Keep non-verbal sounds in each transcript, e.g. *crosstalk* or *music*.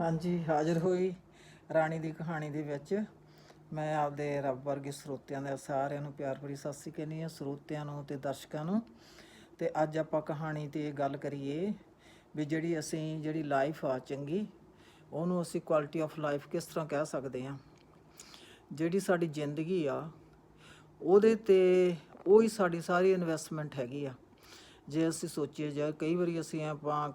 ਹਾਂਜੀ, ਹਾਜ਼ਰ ਹੋਈ ਰਾਣੀ ਦੀ ਕਹਾਣੀ ਦੇ ਵਿੱਚ। ਮੈਂ ਆਪਦੇ ਰੱਬ ਵਰਗੇ ਸਰੋਤਿਆਂ ਦਾ ਸਾਰਿਆਂ ਨੂੰ ਪਿਆਰ ਭਰੀ ਸਤਿ ਸ੍ਰੀ ਕਹਿੰਦੀ ਹਾਂ ਸਰੋਤਿਆਂ ਨੂੰ ਤੇ ਦਰਸ਼ਕਾਂ ਨੂੰ। ਤੇ ਅੱਜ ਆਪਾਂ ਕਹਾਣੀ ਤੇ ਗੱਲ ਕਰੀਏ ਵੀ ਜਿਹੜੀ ਅਸੀਂ, ਜਿਹੜੀ ਲਾਈਫ ਆ ਚੰਗੀ, ਉਹਨੂੰ ਅਸੀਂ ਕੁਆਲਿਟੀ ਆਫ ਲਾਈਫ ਕਿਸ ਤਰ੍ਹਾਂ ਕਹਿ ਸਕਦੇ ਹਾਂ। ਜਿਹੜੀ ਸਾਡੀ ਜ਼ਿੰਦਗੀ ਆ, ਉਹਦੇ ਤੇ ਉਹੀ ਸਾਡੀ ਸਾਰੀ ਇਨਵੈਸਟਮੈਂਟ ਹੈਗੀ ਆ। ਜੇ ਅਸੀਂ ਸੋਚੀਏ ਜਾਂ ਕਈ ਵਾਰੀ ਅਸੀਂ ਆਪਾਂ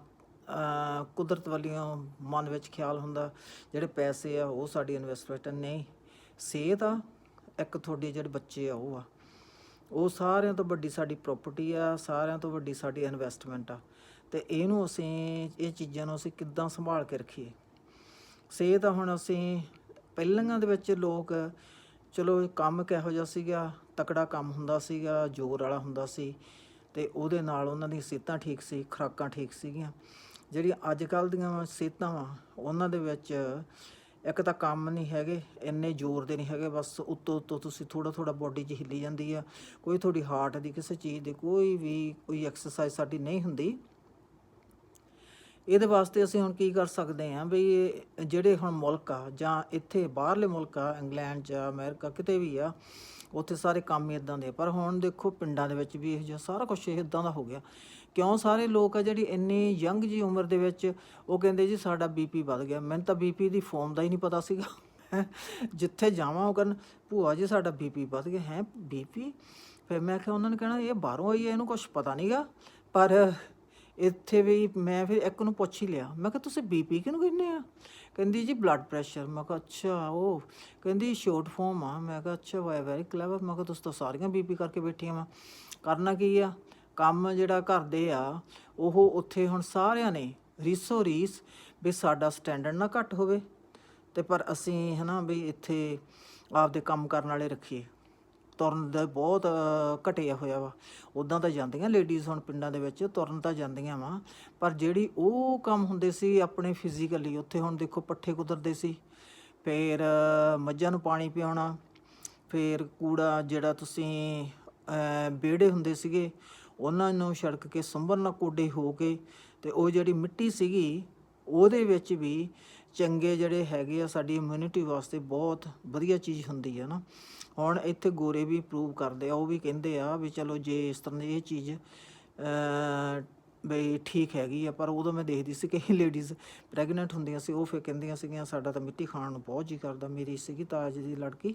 ਕੁਦਰਤ ਵੱਲੋਂ ਮਨ ਵਿੱਚ ਖਿਆਲ ਹੁੰਦਾ, ਜਿਹੜੇ ਪੈਸੇ ਆ, ਉਹ ਸਾਡੀ ਇਨਵੈਸਟਮੈਂਟ ਨਹੀਂ, ਸਿਹਤ ਆ, ਇੱਕ ਤੁਹਾਡੇ ਜਿਹੜੇ ਬੱਚੇ ਆ, ਉਹ ਆ। ਉਹ ਸਾਰਿਆਂ ਤੋਂ ਵੱਡੀ ਸਾਡੀ ਪ੍ਰਾਪਰਟੀ ਆ, ਸਾਰਿਆਂ ਤੋਂ ਵੱਡੀ ਸਾਡੀ ਇਨਵੈਸਟਮੈਂਟ ਆ। ਤੇ ਇਹਨੂੰ ਅਸੀਂ, ਇਹ ਚੀਜ਼ਾਂ ਨੂੰ ਅਸੀਂ ਕਿੱਦਾਂ ਸੰਭਾਲ ਕੇ ਰੱਖੀਏ? ਸਿਹਤ ਆ, ਹੁਣ ਅਸੀਂ ਪਹਿਲਾਂ ਦੇ ਵਿੱਚ ਲੋਕ, ਚਲੋ ਕੰਮ ਕਿਹੋ ਜਿਹਾ ਸੀਗਾ, ਤਕੜਾ ਕੰਮ ਹੁੰਦਾ ਸੀਗਾ, ਜ਼ੋਰ ਵਾਲਾ ਹੁੰਦਾ ਸੀ, ਤੇ ਉਹਦੇ ਨਾਲ ਉਹਨਾਂ ਦੀ ਸਿਹਤਾਂ ਠੀਕ ਸੀ, ਖੁਰਾਕਾਂ ਠੀਕ ਸੀਗੀਆਂ। ਜਿਹੜੀਆਂ ਅੱਜ ਕੱਲ ਦੀਆਂ ਸਿਹਤਾਂ ਵਾ, ਉਹਨਾਂ ਦੇ ਵਿੱਚ ਇੱਕ ਤਾਂ ਕੰਮ ਨਹੀਂ ਹੈਗੇ, ਇੰਨੇ ਜ਼ੋਰ ਦੇ ਨਹੀਂ ਹੈਗੇ, ਬਸ ਉੱਤੋਂ ਉੱਤੋਂ ਤੁਸੀਂ ਥੋੜਾ ਥੋੜਾ ਬੋਡੀ 'ਚ ਹਿੱਲੀ ਜਾਂਦੀ ਆ। ਕੋਈ ਤੁਹਾਡੀ ਹਾਰਟ ਦੀ ਕਿਸੇ ਚੀਜ਼ ਦੀ ਕੋਈ ਵੀ ਕੋਈ ਐਕਸਰਸਾਈਜ਼ ਸਾਡੀ ਨਹੀਂ ਹੁੰਦੀ। ਇਹਦੇ ਵਾਸਤੇ ਅਸੀਂ ਹੁਣ ਕੀ ਕਰ ਸਕਦੇ ਹਾਂ ਵੀ ਜਿਹੜੇ ਹੁਣ ਮੁਲਕ ਆ ਜਾਂ ਇੱਥੇ ਬਾਹਰਲੇ ਮੁਲਕ ਆ, ਇੰਗਲੈਂਡ ਚ ਅਮਰੀਕਾ, ਕਿਤੇ ਵੀ ਆ ਉੱਥੇ ਸਾਰੇ ਕੰਮ ਹੀ ਇਦਾਂ ਦੇ ਪਰ ਹੁਣ ਦੇਖੋ ਪਿੰਡਾਂ ਦੇ ਵਿੱਚ ਵੀ ਇਹ ਜਿਹਾ ਸਾਰਾ ਕੁਝ ਇਦਾਂ ਦਾ ਹੋ ਗਿਆ। ਕਿਉਂ ਸਾਰੇ ਲੋਕ ਆ ਜਿਹੜੀ ਇੰਨੀ ਯੰਗ ਜੀ ਉਮਰ ਦੇ ਵਿੱਚ ਉਹ ਕਹਿੰਦੇ ਜੀ ਸਾਡਾ ਬੀਪੀ ਵੱਧ ਗਿਆ। ਮੈਨੂੰ ਤਾਂ ਬੀਪੀ ਦੀ ਫਾਰਮ ਦਾ ਹੀ ਨਹੀਂ ਪਤਾ ਸੀਗਾ। ਹੈਂ। *laughs* ਜਿੱਥੇ ਜਾਵਾਂ ਉਹ ਕਰਨ, ਭੂਆ ਜੀ ਸਾਡਾ ਬੀਪੀ ਵੱਧ ਗਿਆ। ਹੈ ਬੀਪੀ ਫਿਰ ਮੈਂ ਕਿਹਾ ਉਹਨਾਂ ਨੇ ਕਹਿਣਾ, ਇਹ ਬਾਹਰੋਂ ਆਈ ਹੈ ਇਹਨੂੰ ਕੁਝ ਪਤਾ ਨਹੀਂਗਾ ਪਰ ਇੱਥੇ ਵੀ ਮੈਂ ਫਿਰ ਇੱਕ ਨੂੰ ਪੁੱਛ ਹੀ ਲਿਆ। ਮੈਂ ਕਿਹਾ, ਤੁਸੀਂ ਬੀਪੀ ਕਿਹਨੂੰ ਕਹਿੰਦੇ ਆ? ਕਹਿੰਦੀ, ਜੀ ਬਲੱਡ ਪ੍ਰੈਸ਼ਰ ਮੈਂ ਕਿਹਾ, ਅੱਛਾ, ਉਹ। ਕਹਿੰਦੀ ਸ਼ਾਰਟ ਫਾਰਮ ਆ। ਮੈਂ ਕਿਹਾ, ਅੱਛਾ ਵਾਈ ਵੈਰੀ ਕਲੇਵਰ ਮੈਂ ਕਿਹਾ, ਤੁਸੀਂ ਤਾਂ ਸਾਰੀਆਂ ਬੀਪੀ ਕਰਕੇ ਬੈਠੀਆਂ ਵਾ। ਕਰਨਾ ਕੀ ਆ? ਕੰਮ ਜਿਹੜਾ ਕਰਦੇ ਆ, ਉਹ ਉੱਥੇ ਹੁਣ ਸਾਰਿਆਂ ਨੇ ਰੀਸੋ ਰੀਸ ਵੀ ਸਾਡਾ ਸਟੈਂਡਰਡ ਨਾ ਘੱਟ ਹੋਵੇ। ਤੇ ਪਰ ਅਸੀਂ ਹਨਾ ਵੀ ਇੱਥੇ ਆਪਦੇ ਕੰਮ ਕਰਨ ਵਾਲੇ ਰੱਖੀਏ। ਤੁਰਨ ਦਾ ਬਹੁਤ ਘਟਿਆ ਹੋਇਆ ਵਾ। ਉਦਾਂ ਤਾਂ ਜਾਂਦੀਆਂ ਲੇਡੀਜ਼ ਹੁਣ ਪਿੰਡਾਂ ਦੇ ਵਿੱਚ ਤੁਰਨ ਤਾਂ ਜਾਂਦੀਆਂ ਵਾ। ਪਰ ਜਿਹੜੀ ਉਹ ਕੰਮ ਹੁੰਦੇ ਸੀ ਆਪਣੇ ਫਿਜ਼ੀਕਲੀ ਉੱਥੇ ਹੁਣ ਦੇਖੋ ਪੱਠੇ ਕੁਦਰਦੇ ਸੀ। ਫਿਰ ਮੱਝਾਂ ਨੂੰ ਪਾਣੀ ਪਿਆਉਣਾ ਫਿਰ ਕੂੜਾ ਜਿਹੜਾ ਤੁਸੀਂ ਅ, ਵਿਹੜੇ ਹੁੰਦੇ ਸੀਗੇ ਉਹਨਾਂ ਨੂੰ ਸੜਕ ਕੇ ਸੰਭਰਨਾ ਕੋਡੇ ਹੋ ਕੇ ਤੇ ਉਹ ਜਿਹੜੀ ਮਿੱਟੀ ਸੀਗੀ ਉਹਦੇ ਵਿੱਚ ਵੀ ਚੰਗੇ ਜਿਹੜੇ ਹੈਗੇ ਆ ਸਾਡੀ ਇਮਿਊਨਿਟੀ ਵਾਸਤੇ ਬਹੁਤ ਵਧੀਆ ਚੀਜ਼ ਹੁੰਦੀ ਹੈ ਨਾ। ਹੁਣ ਇੱਥੇ ਗੋਰੇ ਵੀ ਪ੍ਰੂਵ ਕਰਦੇ ਆ, ਉਹ ਵੀ ਕਹਿੰਦੇ ਆ ਵੀ ਚਲੋ ਜੇ ਇਸ ਤਰ੍ਹਾਂ ਦੀ ਇਹ ਚੀਜ਼ ਬਈ ਠੀਕ ਹੈਗੀ ਆ, ਪਰ ਉਦੋਂ ਮੈਂ ਦੇਖਦੀ ਸੀ ਕਿ ਲੇਡੀਜ਼ ਪ੍ਰੈਗਨੈਂਟ ਹੁੰਦੀਆਂ ਸੀ, ਉਹ ਫਿਰ ਕਹਿੰਦੀਆਂ ਸੀਗੀਆਂ, ਸਾਡਾ ਤਾਂ ਮਿੱਟੀ ਖਾਣ ਨੂੰ ਬਹੁਤ ਜੀ ਕਰਦਾ, ਮੇਰੀ ਸੀਗੀ ਤਾਜ ਦੀ ਲੜਕੀ,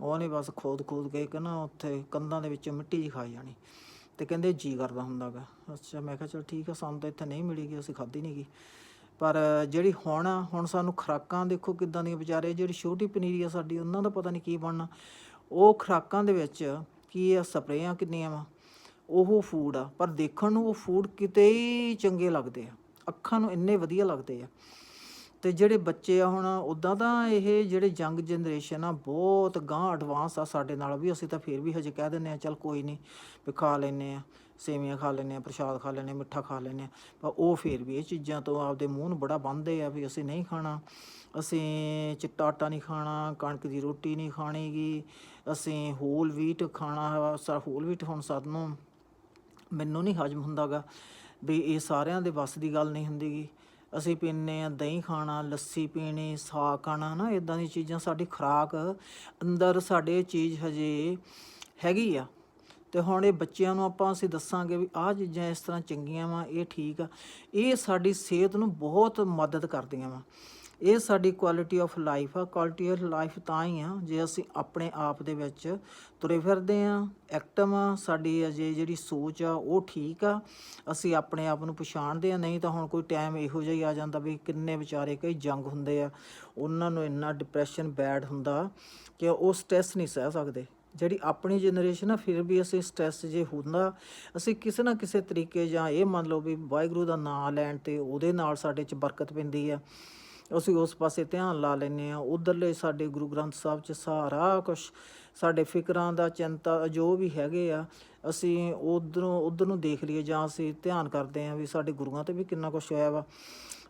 ਉਹਨੇ ਬਸ ਖੋਦ ਖੋਦ ਕੇ ਕਿ ਨਾ ਉੱਥੇ ਕੰਧਾਂ ਦੇ ਵਿੱਚੋਂ ਮਿੱਟੀ ਜੀ ਖਾਈ ਜਾਣੀ। ਤੇ ਕਹਿੰਦੇ ਜੀ ਕਰਦਾ ਹੁੰਦਾਗਾ। ਅੱਛਾ, ਮੈਂ ਕਿਹਾ ਚਲ ਠੀਕ ਆ, ਸਾਨੂੰ ਤਾਂ ਇੱਥੇ ਨਹੀਂ ਮਿਲੇਗੀ ਅਸੀਂ ਖਾਧੀ ਨਹੀਂ ਗੀ ਪਰ ਜਿਹੜੀ ਹੁਣ ਆ, ਹੁਣ ਸਾਨੂੰ ਖੁਰਾਕਾਂ ਦੇਖੋ ਕਿੱਦਾਂ ਦੀਆਂ ਵਿਚਾਰੇ ਜਿਹੜੀ ਛੋਟੀ ਪਨੀਰੀ ਆ ਸਾਡੀ ਉਹਨਾਂ ਦਾ ਪਤਾ ਨਹੀਂ ਕੀ ਬਣਨਾ। ਉਹ ਖੁਰਾਕਾਂ ਦੇ ਵਿੱਚ ਕੀ ਆ ਸਪਰੇਆਂ ਕਿੰਨੀਆਂ ਵਾ? ਉਹ ਫੂਡ ਆ। ਪਰ ਦੇਖਣ ਨੂੰ ਉਹ ਫੂਡ ਕਿਤੇ ਹੀ ਚੰਗੇ ਲੱਗਦੇ ਆ। ਅੱਖਾਂ ਨੂੰ ਇੰਨੇ ਵਧੀਆ ਲੱਗਦੇ ਆ। ਤੇ ਜਿਹੜੇ ਬੱਚੇ ਆ ਹੁਣ ਉਦਾਂ ਤਾਂ ਇਹ ਜਿਹੜੇ ਯੰਗ ਜਨਰੇਸ਼ਨ ਆ ਬਹੁਤ ਗਾਂ ਐਡਵਾਂਸ ਆ ਸਾਡੇ ਨਾਲ ਵੀ। ਅਸੀਂ ਤਾਂ ਫਿਰ ਵੀ ਹਜੇ ਕਹਿ ਦਿੰਦੇ ਆ ਚੱਲ ਕੋਈ ਨਹੀਂ ਵੀ ਖਾ ਲੈਨੇ ਆ। ਸੇਵੀਆਂ ਖਾ ਲੈਂਦੇ ਆ ਪ੍ਰਸ਼ਾਦ ਖਾ ਲੈਂਦੇ ਆ ਮਿੱਠਾ ਖਾ ਲੈਂਦੇ ਆ ਪਰ ਉਹ ਫਿਰ ਵੀ ਇਹ ਚੀਜ਼ਾਂ ਤੋਂ ਆਪਦੇ ਮੂੰਹ ਨੂੰ ਬੜਾ ਬੰਨ੍ਹਦੇ ਆ ਵੀ ਅਸੀਂ ਨਹੀਂ ਖਾਣਾ। ਅਸੀਂ ਚਿੱਟਾ ਆਟਾ ਨਹੀਂ ਖਾਣਾ, ਕਣਕ ਦੀ ਰੋਟੀ ਨਹੀਂ ਖਾਣੀਗੀ। ਅਸੀਂ ਹੋਲ ਵੀਟ ਖਾਣਾ ਸਾ ਹੋਲ ਵੀਟ ਹੁਣ ਸਾਨੂੰ ਮੈਨੂੰ ਨਹੀਂ ਹਜਮ ਹੁੰਦਾਗਾ ਵੀ ਇਹ ਸਾਰਿਆਂ ਦੇ ਵੱਸ ਦੀ ਗੱਲ ਨਹੀਂ ਹੁੰਦੀਗੀ। ਅਸੀਂ ਪੀਂਦੇ ਆ ਦਹੀਂ ਖਾਣਾ, ਲੱਸੀ ਪੀਣੀ, ਸਾਗ ਖਾਣਾ ਨਾ ਇਦਾਂ ਦੀਆਂ ਚੀਜ਼ਾਂ ਸਾਡੀ ਖੁਰਾਕ ਅੰਦਰ ਸਾਡੇ ਚੀਜ਼ ਹਜੇ ਹੈਗੀ ਆ। ਤੇ ਹੁਣ ਇਹ ਬੱਚਿਆਂ ਨੂੰ ਆਪਾਂ ਅਸੀਂ ਦੱਸਾਂਗੇ ਵੀ ਆਹ ਚੀਜ਼ਾਂ ਇਸ ਤਰ੍ਹਾਂ ਚੰਗੀਆਂ ਵਾ, ਇਹ ਠੀਕ ਆ। ਇਹ ਸਾਡੀ ਸਿਹਤ ਨੂੰ ਬਹੁਤ ਮਦਦ ਕਰਦੀਆਂ ਵਾ। ਇਹ ਸਾਡੀ ਕੁਆਲਿਟੀ ਆਫ ਲਾਈਫ ਆ। ਕੁਆਲਿਟੀ ਆਫ ਲਾਈਫ ਤਾਂ ਹੀ ਆ, ਜੇ ਅਸੀਂ ਆਪਣੇ ਆਪ ਦੇ ਵਿੱਚ ਤੁਰੇ ਫਿਰਦੇ ਆ ਐਕਟਿਵ ਆ, ਸਾਡੀ ਅਜੇ ਜਿਹੜੀ ਸੋਚ ਆ, ਉਹ ਠੀਕ ਆ। ਅਸੀਂ ਆਪਣੇ ਆਪ ਨੂੰ ਪਛਾਣਦੇ ਆ, ਨਹੀਂ ਤਾਂ ਹੁਣ ਕੋਈ ਟਾਈਮ ਇਹੋ ਜਿਹਾ ਹੀ ਆ ਜਾਂਦਾ ਵੀ ਕਿੰਨੇ ਵਿਚਾਰੇ ਕਈ ਜੰਗ ਹੁੰਦੇ ਆ। ਉਹਨਾਂ ਨੂੰ ਇੰਨਾ ਡਿਪਰੈਸ਼ਨ ਬੈਡ ਹੁੰਦਾ ਕਿ ਉਹ ਸਟ੍ਰੈਸ ਨਹੀਂ ਸਹਿ ਸਕਦੇ। ਜਿਹੜੀ ਆਪਣੀ ਜਨਰੇਸ਼ਨ ਆ, ਫਿਰ ਵੀ ਅਸੀਂ ਸਟ੍ਰੈਸ ਜੇ ਹੁੰਦਾ, ਅਸੀਂ ਕਿਸੇ ਨਾ ਕਿਸੇ ਤਰੀਕੇ ਜਾਂ ਇਹ ਮੰਨ ਲਓ ਵੀ ਵਾਹਿਗੁਰੂ ਦਾ ਨਾਮ ਲੈਣ ਤੇ ਉਹਦੇ ਨਾਲ ਸਾਡੇ 'ਚ ਬਰਕਤ ਪੈਂਦੀ ਆ। ਅਸੀਂ ਉਸ ਪਾਸੇ ਧਿਆਨ ਲਾ ਲੈਨੇ ਆ ਉਧਰਲੇ ਸਾਡੇ ਗੁਰੂ ਗ੍ਰੰਥ ਸਾਹਿਬ 'ਚ ਸਾਰਾ ਕੁਝ ਸਾਡੇ ਫਿਕਰਾਂ ਦਾ ਚਿੰਤਾ ਜੋ ਵੀ ਹੈਗੇ ਆ, ਅਸੀਂ ਉਧਰੋਂ, ਉਧਰ ਨੂੰ ਦੇਖ ਲਈਏ ਜਾਂ ਅਸੀਂ ਧਿਆਨ ਕਰਦੇ ਆ ਵੀ ਸਾਡੇ ਗੁਰੂਆਂ ਤੇ ਵੀ ਕਿੰਨਾ ਕੁਝ ਹੋਇਆ ਵਾ।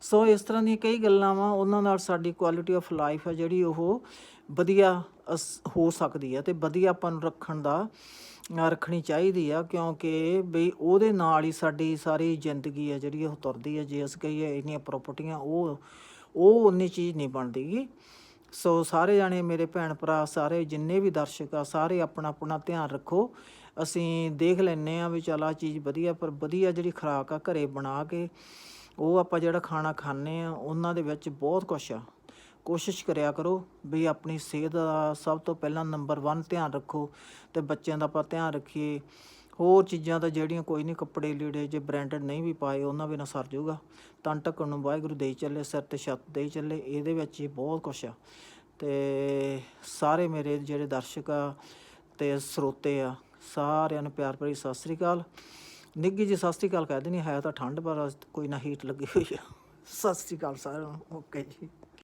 ਸੋ ਇਸ ਤਰ੍ਹਾਂ ਦੀਆਂ ਕਈ ਗੱਲਾਂ ਵਾ, ਉਹਨਾਂ ਨਾਲ ਸਾਡੀ ਕੁਆਲਿਟੀ ਆਫ ਲਾਈਫ ਆ ਜਿਹੜੀ ਉਹ ਵਧੀਆ ਅਸ- ਹੋ ਸਕਦੀ ਹੈ ਤੇ ਵਧੀਆ ਆਪਾਂ ਨੂੰ ਰੱਖਣ ਦਾ ਰੱਖਣੀ ਚਾਹੀਦੀ ਆ ਕਿਉਂਕਿ ਬਈ ਉਹਦੇ ਨਾਲ ਹੀ ਸਾਡੀ ਸਾਰੀ ਜ਼ਿੰਦਗੀ ਆ ਜਿਹੜੀ ਉਹ ਤੁਰਦੀ ਆ, ਜੇ ਅਸੀਂ ਕਹੀਏ ਇੰਨੀਆਂ ਪ੍ਰਾਪਰਟੀਆਂ ਉਹ ਉਹ ਉਨੀ ਚੀਜ਼ ਨਹੀਂ ਬਣਦੀਗੀ ਸੋ ਸਾਰੇ ਜਾਣੇ, ਮੇਰੇ ਭੈਣ ਭਰਾ, ਸਾਰੇ ਜਿੰਨੇ ਵੀ ਦਰਸ਼ਕ ਆ, ਸਾਰੇ ਆਪਣਾ ਆਪਣਾ ਧਿਆਨ ਰੱਖੋ। ਅਸੀਂ ਦੇਖ ਲੈਨੇ ਆ ਵੀ ਚਲ ਆ ਚੀਜ਼ ਵਧੀਆ, ਪਰ ਵਧੀਆ ਜਿਹੜੀ ਖੁਰਾਕ ਆ ਘਰੇ ਬਣਾ ਕੇ, ਉਹ ਆਪਾਂ ਜਿਹੜਾ ਖਾਣਾ ਖਾਂਦੇ ਆ, ਉਹਨਾਂ ਦੇ ਵਿੱਚ ਬਹੁਤ ਕੁਛ ਆ। ਕੋਸ਼ਿਸ਼ ਕਰਿਆ ਕਰੋ ਵੀ ਆਪਣੀ ਸਿਹਤ ਦਾ ਸਭ ਤੋਂ ਪਹਿਲਾਂ ਨੰਬਰ 1 ਧਿਆਨ ਰੱਖੋ ਤੇ ਬੱਚਿਆਂ ਦਾ ਆਪਾਂ ਧਿਆਨ ਰੱਖੀਏ। ਹੋਰ ਚੀਜ਼ਾਂ ਤਾਂ ਜਿਹੜੀਆਂ ਕੋਈ ਨਹੀਂ ਕੱਪੜੇ ਲੀੜੇ ਜੇ ਬ੍ਰਾਂਡਡ ਨਹੀਂ ਵੀ ਪਾਏ, ਉਹਨਾਂ ਬਿਨਾਂ ਸਰ ਜਾਊਗਾ। ਤਾਂ ਢੱਕਣ ਨੂੰ ਵਾਹਿਗੁਰੂ ਦੇਈ ਚੱਲੇ, ਸਿਰ ਤੇ ਛੱਤ ਦੇਈ ਚੱਲੇ, ਇਹਦੇ ਵਿੱਚ ਹੀ ਬਹੁਤ ਕੁਛ ਆ। ਤੇ ਸਾਰੇ ਮੇਰੇ ਜਿਹੜੇ ਦਰਸ਼ਕ ਆ ਤੇ ਸਰੋਤੇ ਆ, ਸਾਰਿਆਂ ਨੂੰ ਪਿਆਰ ਭਰੀ ਸਤਿ ਸ੍ਰੀ ਅਕਾਲ। ਨਿੱਗੀ ਜੀ ਸਤਿ ਸ੍ਰੀ ਅਕਾਲ ਕਹਿ ਦੇਣੀ ਹੈ ਤਾਂ ਠੰਡ ਪਰ ਕੋਈ ਨਾ ਹੀਟ ਲੱਗੀ ਹੋਈ ਆ। ਸਤਿ ਸ੍ਰੀ ਅਕਾਲ ਸਾਰਿਆਂ ਨੂੰ ਓਕੇ ਜੀ।